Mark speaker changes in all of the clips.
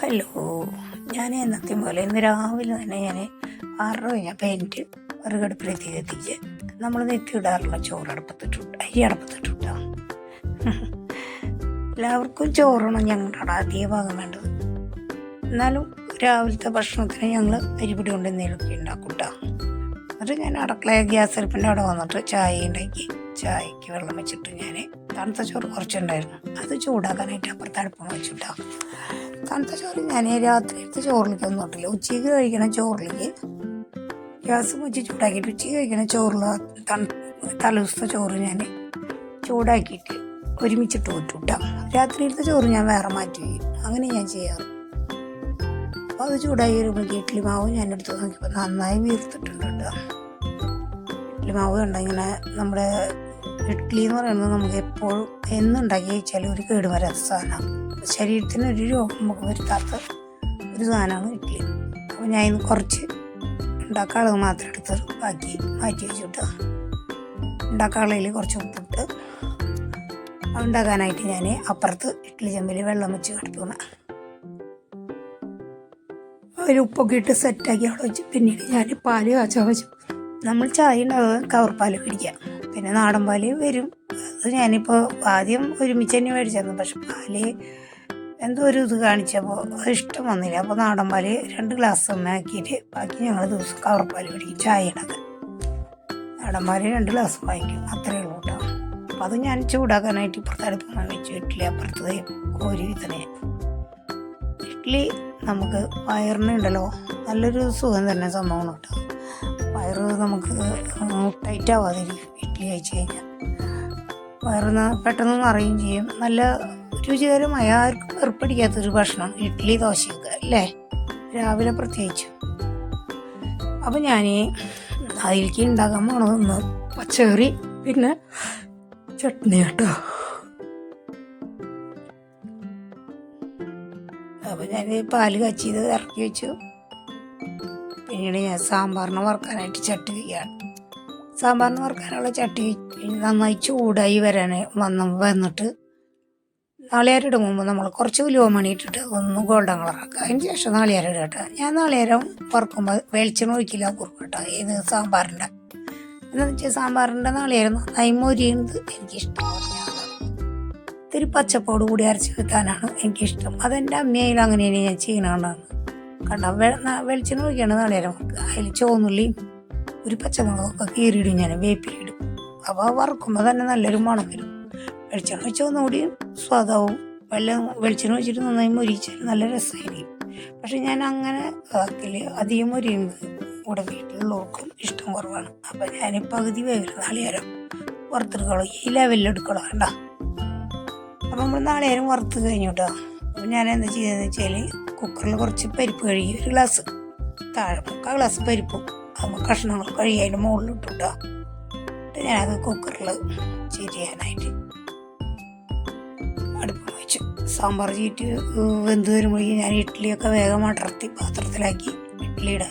Speaker 1: Hello ഞാൻ എന്നത്തെ പോലെ ഇന്ന് രാവിലെ തന്നെ ഞാൻ ആറര കഴിഞ്ഞപ്പോൾ എനിക്ക് വിറകടുപ്പിലേക്ക് എത്തിച്ച് നമ്മൾ നെറ്റി ഇടാറുള്ള ചോറ് അടുപ്പത്തിട്ടുണ്ട് അരി അടുപ്പത്തിട്ടുണ്ടോ എല്ലാവർക്കും ചോറാണ് ഞങ്ങളുടെ ആദ്യ ഭാഗം വേണ്ടത്. എന്നാലും രാവിലത്തെ ഭക്ഷണത്തിന് ഞങ്ങൾ അരിപിടി കൊണ്ട് എന്തെങ്കിലുമൊക്കെ ഉണ്ടാക്കും എന്നിട്ട് ഞാൻ അടുക്കള ഗ്യാസ് അടുപ്പിന്റെ അവിടെ വന്നിട്ട് ചായ ഉണ്ടാക്കി. ചായക്ക് വെള്ളം വെച്ചിട്ട് ഞാൻ തണുത്ത ചോറ് കുറച്ചുണ്ടായിരുന്നു. അത് ചൂടാക്കാനായിട്ട് അപ്പുറത്ത് അടുപ്പം വെച്ചിട്ടാ. തണുത്ത ചോറ് ഞാൻ രാത്രിയിലത്തെ ചോറിലേക്ക് ഒന്നും ഇട്ടില്ല. ഉച്ചയ്ക്ക് കഴിക്കണ ചോറിലേക്ക് ഗ്യാസ് വെച്ച് ചൂടാക്കിയിട്ട് ഉച്ചയ്ക്ക് കഴിക്കണ ചോറിൽ തലേദിവസത്തെ ചോറ് ഞാൻ ചൂടാക്കിയിട്ട് ഒരുമിച്ചിട്ട് വിട്ടുട്ടാ രാത്രിയിലത്തെ ചോറ് ഞാൻ വേറെ മാറ്റി അങ്ങനെ ഞാൻ ചെയ്യാറ്. അപ്പോൾ അത് ചൂടായി വരുമ്പോൾ ഇഡ്ഡലി മാവ് ഞാൻ എടുത്ത് നോക്കിയപ്പോൾ നന്നായി വീർത്തിട്ടുണ്ട് കേട്ടോ. ഇഡ്ഡലി മാവ് ഉണ്ടെങ്കിൽ ഇങ്ങനെ നമ്മുടെ ഇഡ്ഡലി എന്ന് പറയുന്നത് നമുക്ക് എപ്പോഴും എന്നുണ്ടാക്കി വെച്ചാൽ ഒരു കേടുവരാത്ത സാധനമാണ്. ശരീരത്തിന് ഒരു രോഗം നമുക്ക് വരുത്താത്ത ഒരു സാധനമാണ് ഇഡ്ഡലി. അപ്പോൾ ഞാൻ ഇന്ന് കുറച്ച് ഉണ്ടാക്കാളത് മാത്രം എടുത്ത് ബാക്കി മാറ്റി വെച്ചിട്ട് ഉണ്ടാക്കാളയിൽ കുറച്ച് ഉപ്പിട്ട് ഉണ്ടാക്കാനായിട്ട് ഞാൻ അപ്പുറത്ത് ഇഡ്ഡലി ചെമ്പിൽ വെള്ളം വെച്ച് കടുപ്പുന്ന ഒരു ഉപ്പൊക്കെ ഇട്ട് സെറ്റാക്കി അവിടെ വെച്ച്. പിന്നീട് ഞാൻ പാൽ കാച്ചാൽ വെച്ചു. നമ്മൾ ചായ ഉണ്ടാകുക കവർ പാൽ പിടിക്കാം പിന്നെ നാടൻ പാൽ വരും. അത് ഞാനിപ്പോൾ ആദ്യം ഒരുമിച്ച് തന്നെ മേടിച്ചായിരുന്നു. പക്ഷെ പാൽ എന്തോ ഒരു ഇത് കാണിച്ചപ്പോൾ അത് ഇഷ്ടം വന്നില്ല. അപ്പോൾ നാടൻ പാൽ രണ്ട് ഗ്ലാസ് ആക്കിയിട്ട് ബാക്കി ഞങ്ങൾ ദിവസം കവർപ്പാൽ പിടിക്കും ചായ ഇടയ്ക്ക് നാടൻ പാൽ രണ്ട് ഗ്ലാസ് വാങ്ങിക്കും അത്രയേ ഉള്ളൂ കേട്ടോ അപ്പം അത് ഞാൻ ചൂടാക്കാനായിട്ട് ഇപ്പുറത്തെ അടുപ്പം വെച്ചു ഇഡ്ഡലി അപ്പുറത്ത് കോരി തന്നെ ഇഡ്ഡലി നമുക്ക് വയറിനുണ്ടല്ലോ നല്ലൊരു സുഖം തന്നെ സംഭവമാണ് കേട്ടോ വയറ് നമുക്ക് ടൈറ്റ് ആവാതിരിക്കും ഇഡ്ഡലി കഴിച്ച് കഴിഞ്ഞാൽ വയറിന്ന് പെട്ടെന്ന് നിറയും ചെയ്യും. നല്ല രുചികരമായ ആർക്കും വെറുപ്പടിക്കാത്തൊരു ഭക്ഷണം ഇഡ്ഡലി ദോശയൊക്കെ അല്ലേ? രാവിലെ പ്രത്യേകിച്ചും. അപ്പം ഞാൻ അതിലേക്ക് ഉണ്ടാക്കാൻ പോണതൊന്ന് പച്ചക്കറി പിന്നെ ചട്നി കേട്ടോ. അപ്പം ഞാൻ പാൽ കച്ചിയത് ഇറക്കി വെച്ചു. പിന്നീട് ഞാൻ സാമ്പാറിന് വറുക്കാനായിട്ട് ചട്ടി വയ്ക്കുകയാണ് സാമ്പാറിന് വറുക്കാനുള്ള ചട്ടി നന്നായി ചൂടായി വരാൻ വന്ന് വന്നിട്ട് നാളികേരം ഇടും മുമ്പ് നമ്മൾ കുറച്ച് ഉലുവ മണി ഇട്ടിട്ട് ഒന്ന് ഗോൾഡൻ കളറാക്കുക അതിന് ശേഷം നാളികേരം ഇട്ട് ഞാൻ നാളികേരം വറുക്കുമ്പോൾ വെളിച്ചെണ്ണ ഒഴിക്കില്ല കുറുക്കും കേട്ടോ ഇത് സാമ്പാറിന്റെ എന്താണെന്ന് വെച്ചാൽ സാമ്പാറിന്റെ നാളികേരം നന്നായി മൊരിയുന്നത് എനിക്കിഷ്ടമാണ്. ഇത്തിരി പച്ചപ്പോട് കൂടി അരച്ച് വെക്കാനാണ് എനിക്കിഷ്ടം. അതെന്റെ അമ്മയിലും അങ്ങനെയാണ് ഞാൻ ചെയ്യണതാണ് കണ്ട? വെളിച്ചെണ്ണ ഒഴിക്കുകയാണ് നാളികേരം വറുക്കുക. അതിൽ ചുവന്നുള്ളിയും ഒരു പച്ചമുളകൊക്കെ കീറിയിടും ഞാൻ വേപ്പിലിടും. അപ്പോൾ വറുക്കുമ്പോൾ തന്നെ നല്ലൊരു മണം വരും വെളിച്ചെണ്ണ വെച്ച് ഒന്നുകൂടി സ്വാദാവും. വല്ല വെളിച്ചെണ്ണ വെച്ചിട്ട് നന്നായി മുരിച്ചാൽ നല്ല രസമായിരിക്കും. പക്ഷെ ഞാൻ അങ്ങനെ ആക്കൽ അധികം മൊരിയുന്നത് ഇവിടെ വീട്ടിലുള്ളവർക്കും ഇഷ്ടം കുറവാണ്. അപ്പം ഞാൻ പകുതി വേവില്ല നാളികേരം വറുത്തെടുക്കണം ഈ ലെവലിലെടുക്കണം വേണ്ട അപ്പം നമ്മൾ നാളികേരം വറുത്ത് കഴിഞ്ഞു കേട്ടോ അപ്പം ഞാൻ എന്താ ചെയ്തതെന്ന് വെച്ചാൽ കുക്കറിൽ കുറച്ച് പരിപ്പ് കഴുകി ഒരു ഗ്ലാസ് താഴെ മുക്കാൽ ഗ്ലാസ് പരിപ്പും. അപ്പോൾ കഷ്ണങ്ങൾ കഴുകി അതിന്റെ മുകളിൽ ഇട്ടു കേട്ടോ എന്നിട്ട് ഞാനത് കുക്കറിൽ ചെയ്യാനായിട്ട് വെച്ചു സാമ്പാർ ചീറ്റ് വെന്ത് വരുമ്പോഴേക്കും ഞാൻ ഇഡ്ഡലിയൊക്കെ വേഗം അടർത്തി പാത്രത്തിലാക്കി ഇഡ്ഡലിയുടെ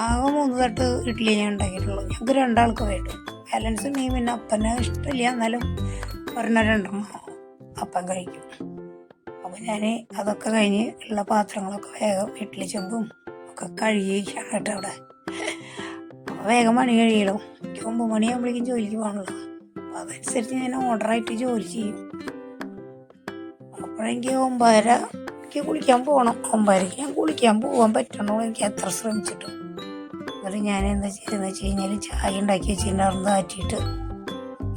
Speaker 1: ആകെ മൂന്ന് തട്ട് ഇഡ്ഡലി ഞാൻ ഉണ്ടാക്കിയിട്ടുള്ളൂ. ഞങ്ങൾക്ക് രണ്ടാൾക്ക് വേണ്ടു? ബാലൻസ് മീൻ പിന്നെ അപ്പനെ ഇഷ്ടമില്ല. എന്നാലും ഒരെണ്ണം രണ്ടെണ്ണം അപ്പം കഴിക്കും. അപ്പോൾ ഞാൻ അതൊക്കെ കഴിഞ്ഞ് ഉള്ള പാത്രങ്ങളൊക്കെ വേഗം ഇഡ്ഡലി ചെമ്പും ഒക്കെ കഴുകിയാണ് കേട്ടോ അവിടെ വേഗം മണി കഴിയലോ എനിക്ക് ഒമ്പത് മണിയാകുമ്പോഴേക്കും ജോലിക്ക് പോകണല്ലോ അപ്പോൾ അതനുസരിച്ച് ഞാൻ ഓർഡറായിട്ട് ജോലി ചെയ്യും. അപ്പോഴെനിക്ക് ഒമ്പതര എനിക്ക് കുളിക്കാൻ പോകണം ഒമ്പതരയ്ക്ക് ഞാൻ കുളിക്കാൻ പോകാൻ പറ്റണോ എനിക്ക് എത്ര ശ്രമിച്ചിട്ടു. എന്നിട്ട് ഞാൻ എന്താ ചെയ്തതെന്ന് വെച്ച് കഴിഞ്ഞാൽ ചായ ഉണ്ടാക്കി വെച്ചിട്ടുണ്ടായിരുന്നു താറ്റിയിട്ട്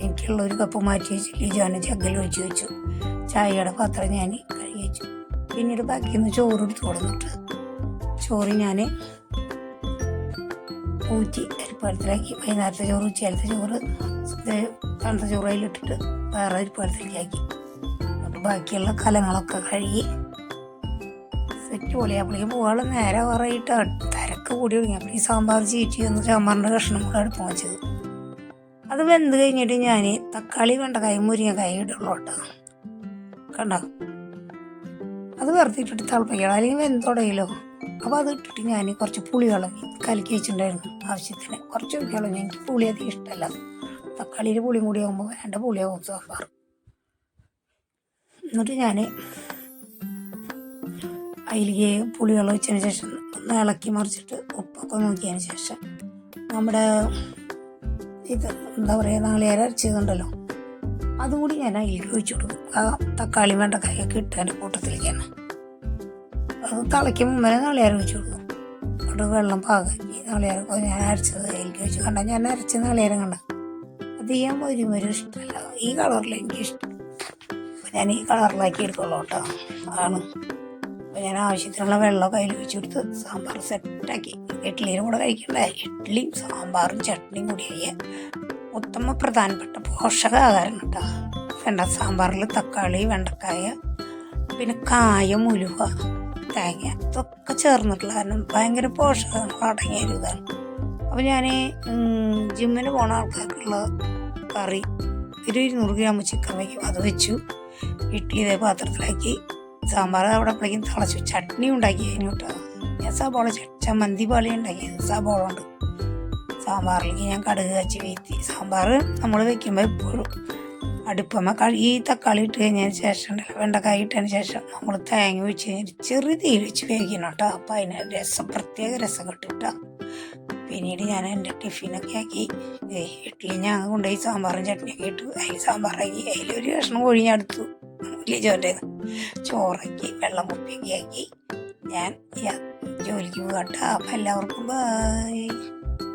Speaker 1: എനിക്കുള്ള ഒരു കപ്പ് മാറ്റി വെച്ചിട്ട് ഞാൻ ജഗ്ഗിൽ ഒഴിച്ച് വെച്ചു. ചായയുടെ പാത്രം ഞാൻ കഴുകി വെച്ചു. പിന്നീട് ബാക്കിയൊന്ന് ചോറ് എടുത്ത് കൊടുത്തിട്ട് ചോറ് ഞാൻ ഊറ്റി അരിപ്പാടത്തിലാക്കി വൈകുന്നേരത്തെ ചോറ് ഉച്ചയിലത്തെ ചോറ് തണുത്ത ചോറ് അതിലിട്ടിട്ട് വേറെ അരിപ്പാടത്തിലേക്കാക്കി എന്നിട്ട് ബാക്കിയുള്ള കലങ്ങളൊക്കെ കഴുകി സെറ്റ് പൊളിയപ്പോഴേക്കും പോകാനുള്ള നേരെ പറയിട്ട് തിരക്ക് കൂടി തുടങ്ങി. ഈ സാമ്പാർ ചീറ്റി ഒന്ന് സാമ്പാറിന്റെ കഷ്ണം കൂടെ അടുപ്പം വെച്ചത് അത് വെന്ത് കഴിഞ്ഞിട്ട് ഞാൻ തക്കാളി വെണ്ടക്കായ മുരിങ്ങക്കായ ഇടുള്ളൂ കേട്ടോ. കണ്ടോ? അത് വെറുതെ ഇട്ടിട്ട് തിളപ്പിക്കണം. അല്ലെങ്കിൽ വെന്തുടയില്ലോ അപ്പോൾ അത് ഇട്ടിട്ട് ഞാൻ കുറച്ച് പുളിവെള്ളം കലക്കി വെച്ചിട്ടുണ്ടായിരുന്നു ആവശ്യത്തിന്. കുറച്ച് ഒഴിക്കുള്ളൂ എനിക്ക് പുളി അധികം ഇഷ്ടമല്ല. തക്കാളിയിൽ പുളിയും കൂടി ആകുമ്പോൾ വേണ്ട പുളിയാകും സാമ്പാർ. എന്നിട്ട് ഞാൻ അതിലേക്ക് പുളിവെള്ളം ഒഴിച്ചതിന് ശേഷം ഒന്ന് ഇളക്കി മറിച്ചിട്ട് ഉപ്പൊക്കെ നോക്കിയതിന് ശേഷം നമ്മുടെ ഇത് എന്താ പറയുക നാളികേരം അരച്ചതുണ്ടല്ലോ. അതും കൂടി ഞാൻ അതിലേക്ക് ഒഴിച്ചു കൊടുക്കും. ആ തക്കാളി വെണ്ടക്കായൊക്കെ ഇട്ട് അതിന്റെ കൂട്ടത്തിലേക്ക് തന്നെ. അത് തിളയ്ക്കും മുമ്പേ നാളികേരം ഒഴിച്ചു കൊടുക്കും. അവിടെ വെള്ളം പാകാക്കി നാളികേരം ഞാൻ അരച്ചത് അതിലേക്ക് ഒഴിച്ചു. കണ്ട ഞാൻ അരച്ച നാളികേരം കണ്ട അത് ചെയ്യാൻ ഒരു ഒരു ഇഷ്ടമല്ല. ഈ കളറിൽ എനിക്ക് ഇഷ്ടം. ഞാൻ ഈ കളറിലാക്കി എടുക്കുള്ളൂ കേട്ടോ. ആണ് അപ്പോൾ ഞാൻ ആവശ്യത്തിനുള്ള വെള്ളം കയ്യിൽ വെച്ച് കൊടുത്ത് സാമ്പാർ സെറ്റാക്കി. ഇഡ്ഡലിയും കൂടെ കഴിക്കണ്ടേ? ഇഡ്ഡലിയും സാമ്പാറും ചട്നിയും കൂടിയായ ഉത്തമ പ്രധാനപ്പെട്ട പോഷകാഹാരം കേട്ടോ. വേണ്ട സാമ്പാറിൽ തക്കാളി വെണ്ടക്കായ പിന്നെ കായ മുലുവ തേങ്ങ ഇതൊക്കെ ചേർന്നിട്ടുള്ള കാരണം ഭയങ്കര പോഷകങ്ങൾ അടങ്ങിയ ഒരു ഇതാണ്. അപ്പോൾ ഞാൻ ജിമ്മിന് പോണ ആൾക്കാർക്കുള്ള കറി ഒരു ഇരുന്നൂറ് ഗ്രാം ചിക്കൻ വയ്ക്കും. അത് വെച്ചു. ഇഡ്ഡലി ഇതേ പാത്രത്തിലാക്കി. സാമ്പാർ അവിടെ അപ്പോഴേക്കും തിളച്ചു. ചട്നി ഉണ്ടാക്കി കഴിഞ്ഞു കേട്ടോ. ഞാൻ സബോള ചമ്മന്തി പോലെ ഉണ്ടാക്കിയത് സബോള ഉണ്ട്. സാമ്പാറിലേക്ക് ഞാൻ കടുക് കച്ചി വീത്തി സാമ്പാർ നമ്മൾ വെക്കുമ്പോൾ എപ്പോഴും അടുപ്പമ്മ ഈ തക്കാളി ഇട്ട് കഴിഞ്ഞതിന് ശേഷം വെണ്ടക്കായ ഇട്ടതിന് ശേഷം നമ്മൾ തേങ്ങ ഒഴിച്ച് കഴിഞ്ഞാൽ ചെറിയ തീയിൽ വെച്ച് വേവിക്കണം കേട്ടോ. അപ്പോൾ അതിന് രസം പ്രത്യേക രസം കിട്ടും പിന്നീട് ഞാൻ എന്റെ ടിഫിനൊക്കെ ആക്കി. ഇഡ്ഡലി ഞാൻ കൊണ്ടുപോയി സാമ്പാറും ചട്നിയൊക്കെ ഇട്ടു. അതിൽ സാമ്പാറാക്കി. അതിലൊരു കഷ്ണം കോഴി ഞാൻ എടുത്തു. ചോന്റെ ചോറാക്കി വെള്ളം കുപ്പിയൊക്കെ ആക്കി. ഞാൻ ജോലിക്ക് പോകട്ടെ അപ്പം എല്ലാവർക്കും ബൈ